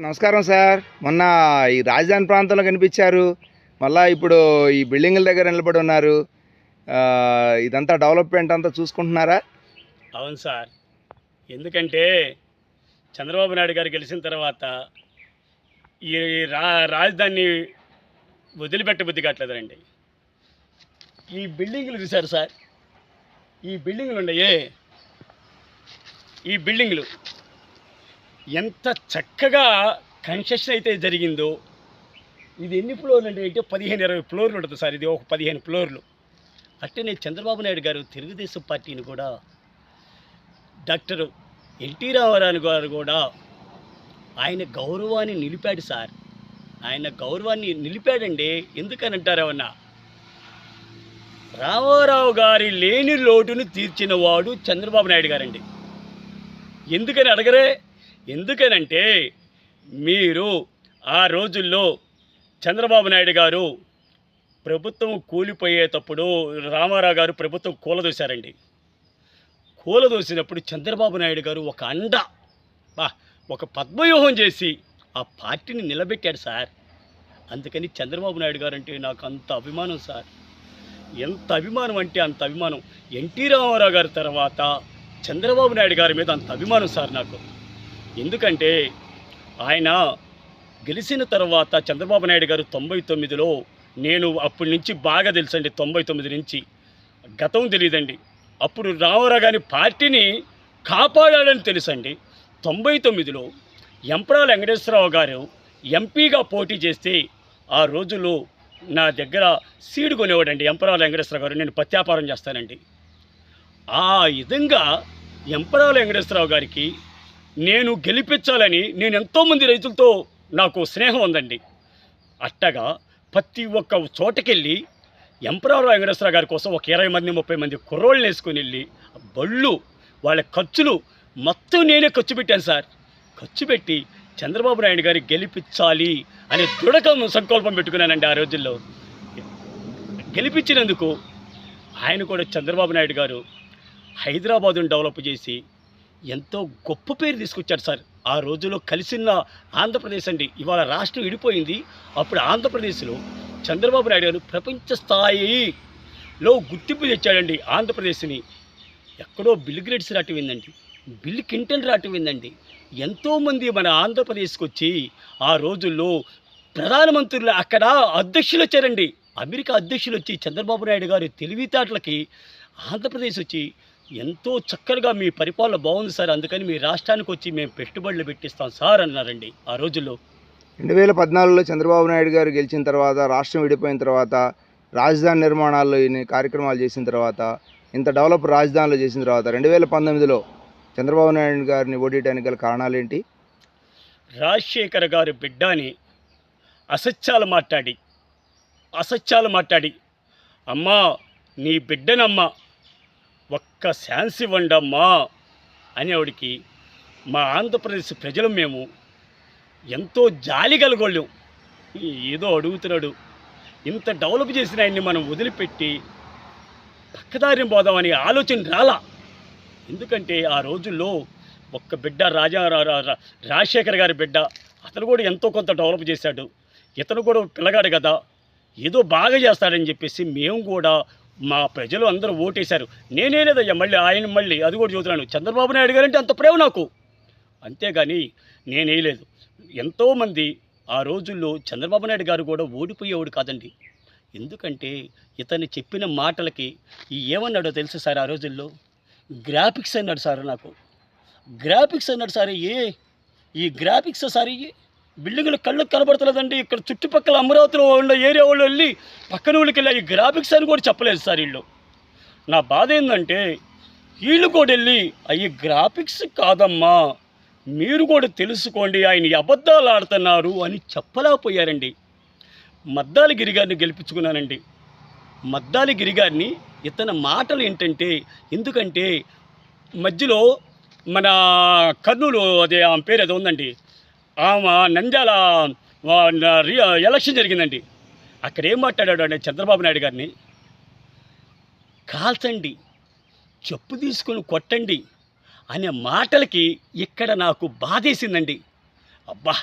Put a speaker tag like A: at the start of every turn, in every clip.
A: నమస్కారం సార్. మొన్న ఈ రాజధాని ప్రాంతంలో కనిపించారు. మళ్ళీ ఇప్పుడు ఈ బిల్డింగుల దగ్గర నిలబడి ఉన్నారు. ఇదంతా డెవలప్మెంట్ అంతా చూసుకుంటున్నారా?
B: అవును సార్. ఎందుకంటే చంద్రబాబు నాయుడు గారు గెలిచిన తర్వాత ఈ రా రాజధానిని వదిలిపెట్టబుద్ధి కావట్లేదండి. ఈ బిల్డింగులు చూశారు సార్. ఈ బిల్డింగులు ఉన్నాయే. ఈ బిల్డింగులు ఎంత చక్కగా కన్స్ట్రక్షన్ అయితే జరిగిందో ఇది ఎన్ని ఫ్లోర్లు అంటే అంటే పదిహేను ఇరవై ఫ్లోర్లు ఉంటుంది సార్. ఇది ఒక పదిహేను ఫ్లోర్లు. అట్టనే చంద్రబాబు నాయుడు గారు తెలుగుదేశం పార్టీని కూడా డాక్టర్ ఎన్టీ రామారావు గారు కూడా ఆయన గౌరవాన్ని నిలిపాడు సార్. ఆయన గౌరవాన్ని నిలిపాడండి. ఎందుకని అంటారేమన్నా రామారావు గారి లేని లోటును తీర్చిన వాడు చంద్రబాబు నాయుడు గారండి. ఎందుకని అడగరే? ఎందుకనంటే మీరు ఆ రోజుల్లో చంద్రబాబు నాయుడు గారు ప్రభుత్వం కూలిపోయేటప్పుడు రామారావు గారు ప్రభుత్వం కూలదోశారండి. కూలదోసినప్పుడు చంద్రబాబు నాయుడు గారు ఒక అండ బా ఒక పద్మవ్యూహం చేసి ఆ పార్టీని నిలబెట్టాడు సార్. అందుకని చంద్రబాబు నాయుడు గారు అంటే నాకు అంత అభిమానం సార్. ఎంత అభిమానం అంటే అంత అభిమానం. ఎన్టీ రామారావు గారి తర్వాత చంద్రబాబు నాయుడు గారి మీద అంత అభిమానం సార్ నాకు. ఎందుకంటే ఆయన గెలిచిన తర్వాత చంద్రబాబు నాయుడు గారు తొంభై తొమ్మిదిలో నేను అప్పటి నుంచి బాగా తెలుసండి తొంభై తొమ్మిది నుంచి. గతం తెలియదండి అప్పుడు రామారావు గారి పార్టీని కాపాడాడని తెలుసండి. తొంభై తొమ్మిదిలో ఎంపరాల వెంకటేశ్వరరావు గారు ఎంపీగా పోటీ చేస్తే ఆ రోజుల్లో నా దగ్గర సీడు కొనేవాడండి ఎంపరాల వెంకటేశ్వరరావు గారు. నేను పత్యాపారం చేస్తానండి. ఆ విధంగా ఎంపరాల వెంకటేశ్వరరావు గారికి నేను గెలిపించాలని నేను ఎంతోమంది రైతులతో నాకు స్నేహం ఉందండి. అట్టగా ప్రతి ఒక్క చోటకెళ్ళి ఎంపరావు వెంకటేశ్వర గారి కోసం ఒక ఇరవై మంది ముప్పై మంది కుర్రోళ్ళు వేసుకొని వెళ్ళి బళ్ళు వాళ్ళ ఖర్చులు మొత్తం నేనే ఖర్చు పెట్టాను సార్. ఖర్చు పెట్టి చంద్రబాబు నాయుడు గారి గెలిపించాలి అనే దృఢకం సంకల్పం పెట్టుకున్నానండి ఆ రోజుల్లో. గెలిపించినందుకు ఆయన కూడా చంద్రబాబు నాయుడు గారు హైదరాబాదును డెవలప్ చేసి ఎంతో గొప్ప పేరు తీసుకొచ్చాడు సార్. ఆ రోజుల్లో కలిసిన ఆంధ్రప్రదేశ్ అండి. ఇవాళ రాష్ట్రం విడిపోయింది. అప్పుడు ఆంధ్రప్రదేశ్లో చంద్రబాబు నాయుడు గారు ప్రపంచ స్థాయిలో గుర్తింపు తెచ్చాడండి ఆంధ్రప్రదేశ్ని. ఎక్కడో బిల్ గ్రేడ్స్ రాటివిందండి బిల్ కింటన్ రాటివిందండి ఎంతోమంది మన ఆంధ్రప్రదేశ్కి వచ్చి ఆ రోజుల్లో ప్రధానమంత్రులు అక్కడ అధ్యక్షులు వచ్చారండి. అమెరికా అధ్యక్షులు వచ్చి చంద్రబాబు నాయుడు గారి తెలివితేటలకి ఆంధ్రప్రదేశ్ వచ్చి ఎంతో చక్కగా మీ పరిపాలన బాగుంది సార్. అందుకని మీ రాష్ట్రానికి వచ్చి మేము పెట్టుబడులు పెట్టిస్తాం సార్ అన్నారండి. ఆ రోజుల్లో
A: రెండు వేల పద్నాలుగులో చంద్రబాబు నాయుడు గారు గెలిచిన తర్వాత రాష్ట్రం విడిపోయిన తర్వాత రాజధాని నిర్మాణాల్లో ఇన్ని కార్యక్రమాలు చేసిన తర్వాత ఇంత డెవలప్ రాజధానిలో చేసిన తర్వాత రెండు వేల పంతొమ్మిదిలో చంద్రబాబు నాయుడు గారిని ఓడియటానికి గల కారణాలు ఏంటి
B: రాజశేఖర్ గారి బిడ్డని అసత్యాలు మాట్లాడి అసత్యాలు మాట్లాడి అమ్మా నీ బిడ్డనమ్మా ఒక్క ఛాన్స్ ఇవ్వండి అమ్మా అనేవాడికి మా ఆంధ్రప్రదేశ్ ప్రజలు మేము ఎంతో జాలి కలగోళ్ళం ఏదో అడుగుతున్నాడు. ఇంత డెవలప్ చేసిన ఆయన్ని మనం వదిలిపెట్టి పక్కదారిని పోదామని ఆలోచన రాలా. ఎందుకంటే ఆ రోజుల్లో ఒక్క బిడ్డ రాజా రాజశేఖర్ గారి బిడ్డ అతను కూడా ఎంతో కొంత డెవలప్ చేశాడు. ఇతను కూడా పిల్లగాడు కదా. ఏదో బాగా చేస్తాడని చెప్పేసి మేము కూడా మా ప్రజలు అందరూ ఓటేశారు. నేనే లేదయ్యా మళ్ళీ ఆయన మళ్ళీ. అది కూడా చూస్తున్నాను. చంద్రబాబు నాయుడు గారంటే అంత ప్రేమ నాకు. అంతేగాని నేనేయలేదు. ఎంతోమంది ఆ రోజుల్లో చంద్రబాబు నాయుడు గారు కూడా ఓడిపోయేవాడు కాదండి. ఎందుకంటే ఇతను చెప్పిన మాటలకి ఏమన్నాడో తెలుసు సార్ ఆ రోజుల్లో? గ్రాఫిక్స్ అన్నాడు సార్ నాకు. గ్రాఫిక్స్ అన్నాడు సార్ ఏ? ఈ గ్రాఫిక్స్ సార్ ఏ? బిల్డింగ్లు కళ్ళకు కనబడతలేదండి. ఇక్కడ చుట్టుపక్కల అమరావతిలో ఉన్న ఏరియా వాళ్ళు వెళ్ళి పక్కన ఊళ్ళకి వెళ్ళి ఈ గ్రాఫిక్స్ అని కూడా చెప్పలేదు సార్ వీళ్ళు. నా బాధ ఏంటంటే వీళ్ళు కూడా వెళ్ళి అయ్యి గ్రాఫిక్స్ కాదమ్మా మీరు కూడా తెలుసుకోండి ఆయన అబద్ధాలు ఆడుతున్నారు అని చెప్పలేకపోయారండి. మద్దాలి గిరిగారిని గెలిపించుకున్నానండి. మద్దాలి గిరిగారిని ఇతని మాటలు ఏంటంటే ఎందుకంటే మధ్యలో మన కర్నూలు అదే ఆమె పేరు ఏదో ఉందండి. నంద్యాల రి- ఎలక్షన్ జరిగిందండి. అక్కడ ఏం మాట్లాడాడు అంటే చంద్రబాబు నాయుడు గారిని కాల్చండి చెప్పు తీసుకొని కొట్టండి అనే మాటలకి ఇక్కడ నాకు బాధేసిందండి. అబ్బా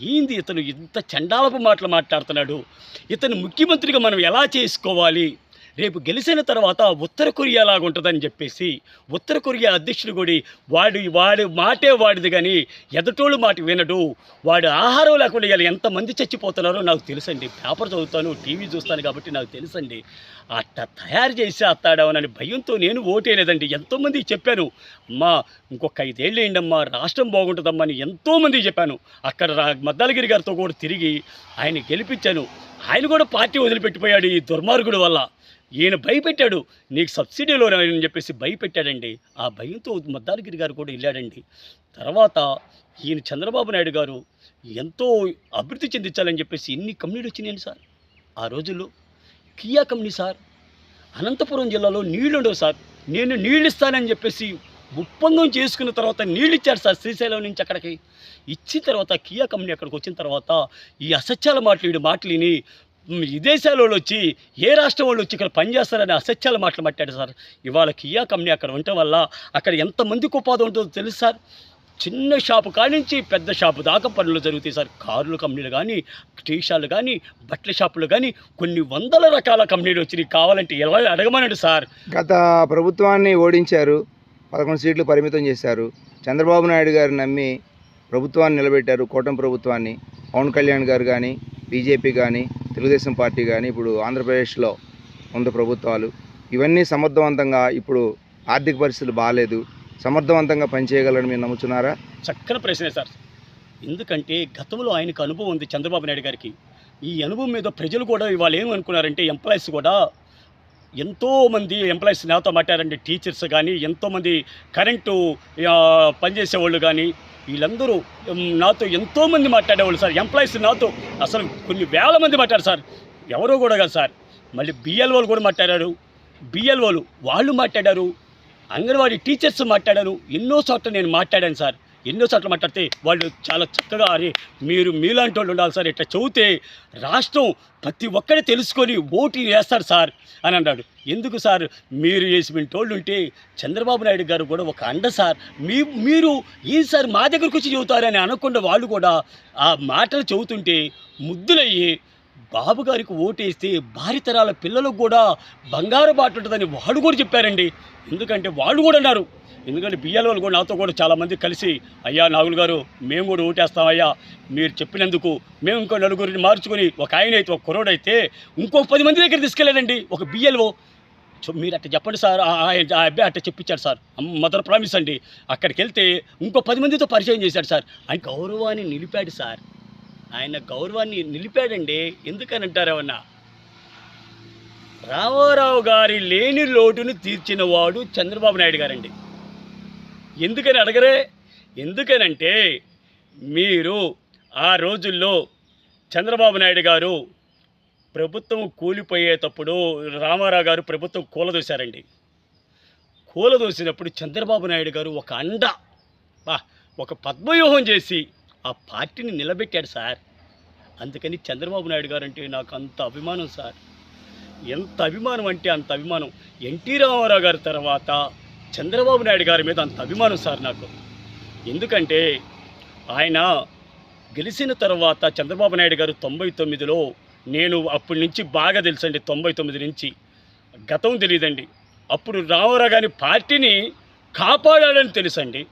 B: ఏంది ఇతను ఇంత చండాలపు మాటలు మాట్లాడుతున్నాడు? ఇతను ముఖ్యమంత్రిగా మనం ఎలా చేసుకోవాలి? రేపు గెలిచిన తర్వాత ఉత్తర కొరియా లాగా ఉంటుందని చెప్పేసి ఉత్తర కొరియా అధ్యక్షుడు కూడా వాడు వాడి మాటే వాడిది కానీ ఎదటోళ్ళు మాట వినడు. వాడు ఆహారం లేకుండా ఇలా ఎంతమంది చచ్చిపోతున్నారో నాకు తెలుసండి. పేపర్ చదువుతాను టీవీ చూస్తాను కాబట్టి నాకు తెలుసండి. అట్ట తయారు చేసి అత్తాడవనని భయంతో నేను ఓటేయలేదండి. ఎంతోమంది చెప్పాను అమ్మా ఇంకొక ఐదేళ్ళు ఏంటమ్మా రాష్ట్రం బాగుంటుందమ్మా అని ఎంతోమంది చెప్పాను. అక్కడ రా మద్దాలగిరి గారితో కూడా తిరిగి ఆయన గెలిపించాను. ఆయన కూడా పార్టీ వదిలిపెట్టిపోయాడు ఈ దుర్మార్గుడు వల్ల. ఈయన భయపెట్టాడు. నీకు సబ్సిడీలో అని చెప్పేసి భయపెట్టాడండి. ఆ భయంతో మద్దాలగిరి గారు కూడా వెళ్ళాడండి. తర్వాత ఈయన చంద్రబాబు నాయుడు గారు ఎంతో అభివృద్ధి చెందించాలని చెప్పేసి ఎన్ని కంపెనీలు వచ్చినాయండి సార్? ఆ రోజుల్లో కియా కంపెనీ సార్ అనంతపురం జిల్లాలో నీళ్ళు ఉండవు సార్. నేను నీళ్ళు ఇస్తానని చెప్పేసి ఒప్పందం చేసుకున్న తర్వాత నీళ్ళు ఇచ్చారు సార్ శ్రీశైలం నుంచి అక్కడికి. ఇచ్చిన తర్వాత కియా కంపెనీ అక్కడికి వచ్చిన తర్వాత ఈ అసత్యాల మాటలు వీడి మాటలు విని విదేశాల వాళ్ళు వచ్చి ఏ రాష్ట్రం వాళ్ళు వచ్చి ఇక్కడ పనిచేస్తారని అసత్యాల మాటలు మాట్లాడు సార్. ఇవాళ కియా కంపెనీ అక్కడ ఉండటం వల్ల అక్కడ ఎంతమందికి ఉపాధి ఉంటుందో తెలుసు సార్. చిన్న షాపు కానించి పెద్ద షాపు దాకా పనులు జరుగుతాయి సార్. కార్లు కంపెనీలు కానీ టీషాలు కానీ బట్టల షాపులు కానీ కొన్ని వందల రకాల కంపెనీలు వచ్చినాయి. కావాలంటే ఎలా అడగమనండి సార్.
A: గత ప్రభుత్వాన్ని ఓడించారు. పదకొండు సీట్లు పరిమితం చేశారు. చంద్రబాబు నాయుడు గారు నమ్మి ప్రభుత్వాన్ని నిలబెట్టారు. కూటమి ప్రభుత్వాన్ని. పవన్ కళ్యాణ్ గారు కానీ బీజేపీ కానీ తెలుగుదేశం పార్టీ కానీ ఇప్పుడు ఆంధ్రప్రదేశ్లో ఉన్న ప్రభుత్వాలు. ఇవన్నీ సమర్థవంతంగా ఇప్పుడు ఆర్థిక పరిస్థితులు బాగాలేదు సమర్థవంతంగా పనిచేయగలని మీరు నమ్ముతున్నారా
B: చక్కని ప్రశ్నే సార్. ఎందుకంటే గతంలో ఆయనకు అనుభవం ఉంది చంద్రబాబు నాయుడు గారికి. ఈ అనుభవం మీద ప్రజలు కూడా ఇవాళ ఏమనుకున్నారంటే ఎంప్లాయీస్ కూడా ఎంతోమంది ఎంప్లాయీస్ నాతో మాట్లాడండి టీచర్స్ కానీ ఎంతోమంది కరెంటు పనిచేసేవాళ్ళు వాళ్ళు కానీ వీళ్ళందరూ నాతో ఎంతోమంది మాట్లాడేవాళ్ళు సార్. ఎంప్లాయీస్ నాతో అసలు కొన్ని వేల మంది మాట్లాడారు సార్. ఎవరో కూడా కాదు సార్. మళ్ళీ బిఎల్ఓలు కూడా మాట్లాడారు. బిఎల్ఓలు వాళ్ళు మాట్లాడారు. అంగన్వాడీ టీచర్స్ మాట్లాడారు. ఎన్నో చోట్ల నేను మాట్లాడాను సార్. ఎన్నో మాట్లాడితే వాళ్ళు చాలా చక్కగా అరే మీరు మీలాంటి వాళ్ళు ఉండాలి సార్ ఇట్లా చదివితే రాష్ట్రం ప్రతి ఒక్కడే తెలుసుకొని ఓటు వేస్తారు సార్ అని అన్నాడు. ఎందుకు సార్? మీరు వేసి టోళ్ళు ఉంటే చంద్రబాబు నాయుడు గారు కూడా ఒక అండ సార్. మీ మీరు ఏం సార్ మా దగ్గరకు వచ్చి చెబుతారని అనకుండా వాళ్ళు కూడా ఆ మాటలు చెబుతుంటే ముద్దులయ్యి బాబు గారికి ఓటేస్తే భారితరాల పిల్లలకు కూడా బంగారు బాట ఉంటుందని వాళ్ళు కూడా చెప్పారండి. ఎందుకంటే వాళ్ళు కూడా అన్నారు. ఎందుకంటే బియ్యాల కూడా నాతో కూడా చాలామంది కలిసి అయ్యా నాగులు గారు మేము కూడా ఓటేస్తాం అయ్యా మీరు చెప్పినందుకు మేము ఇంకో నలుగురిని మార్చుకొని ఒక ఆయన అయితే ఒక కుర్రోడైతే ఇంకో పది మంది దగ్గర తీసుకెళ్ళాడండి ఒక బియ్యలో. మీరు అట్ట చెప్పండి సార్ ఆ- ఆ అబ్బాయి అట్ట చెప్పించాడు సార్. మదర్ ప్రామిస్ అండి. అక్కడికి వెళ్తే ఇంకో పది మందితో పరిచయం చేశాడు సార్. ఆయన గౌరవాన్ని నిలిపాడు సార్. ఆయన గౌరవాన్ని నిలిపాడండి. ఎందుకని అంటారేమన్నా రామారావు గారి లేని లోటును తీర్చిన వాడు చంద్రబాబు నాయుడు గారండి. ఎందుకని అడగరే? ఎందుకనంటే మీరు ఆ రోజుల్లో చంద్రబాబు నాయుడు గారు ప్రభుత్వం కూలిపోయేటప్పుడు రామారావు గారు ప్రభుత్వం కూలదోశారండి. కూలదోసినప్పుడు చంద్రబాబు నాయుడు గారు ఒక అండ బా ఒక పద్మవ్యూహం చేసి ఆ పార్టీని నిలబెట్టాడు సార్. అందుకని చంద్రబాబు నాయుడు గారు అంటే నాకు అంత అభిమానం సార్. ఎంత అభిమానం అంటే అంత అభిమానం. ఎన్టీ రామారావు గారి తర్వాత చంద్రబాబు నాయుడు గారి మీద అంత అభిమానం సార్ నాకు. ఎందుకంటే ఆయన గెలిచిన తర్వాత చంద్రబాబు నాయుడు గారు తొంభై తొమ్మిదిలో నేను అప్పటి నుంచి బాగా తెలుసండి తొంభై తొమ్మిది నుంచి. గతం తెలియదండి. అప్పుడు రామారావు గారి పార్టీని కాపాడాడని తెలుసండి.